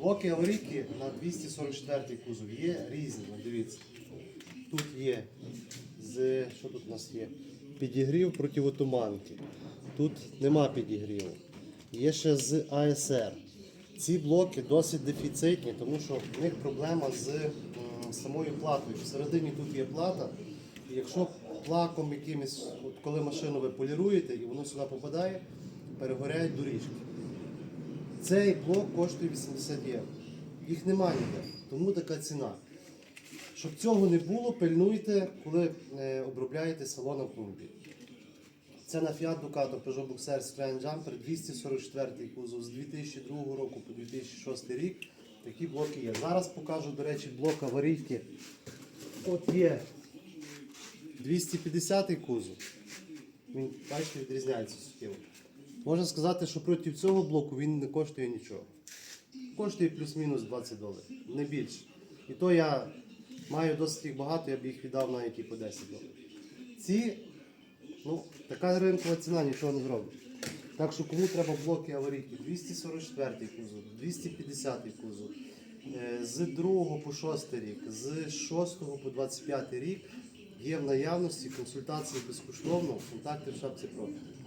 Блоки аварійки на 244 кузов є різні, дивіться. Тут є з. Що тут у нас є? Підігрів противотуманки. Тут нема підігріву. Є ще з АСР. Ці блоки досить дефіцитні, тому що в них проблема з самою платою. Всередині тут є плата. Якщо плаком якимось, от коли машину ви поліруєте і воно сюди попадає, перегоряють доріжки. Цей блок коштує 80 євро. Їх немає ніде, тому така ціна. Щоб цього не було, пильнуйте, коли е, обробляєте салон автомобіля. Це на Fiat Ducato Peugeot Boxer Strand Jumper 244 кузов з 2002 року по 2006 рік. Такі блоки є. Зараз покажу, до речі, блок аварійки. От є 250 кузов. Він, бачите, відрізняється суттєво. Можна сказати, що проти цього блоку він не коштує нічого. Коштує плюс-мінус 20 доларів, не більше. І то я маю досить їх багато, я б їх віддав навіть і по 10 доларів. Ці, ну, така ринкова ціна нічого не зробить. Так що кому треба блоки аварійки 244 кузов, 250 кузов, е, з 2 по 6 рік, з 6 по 25 рік є в наявності консультації безкоштовно, контакти в шапці профілю.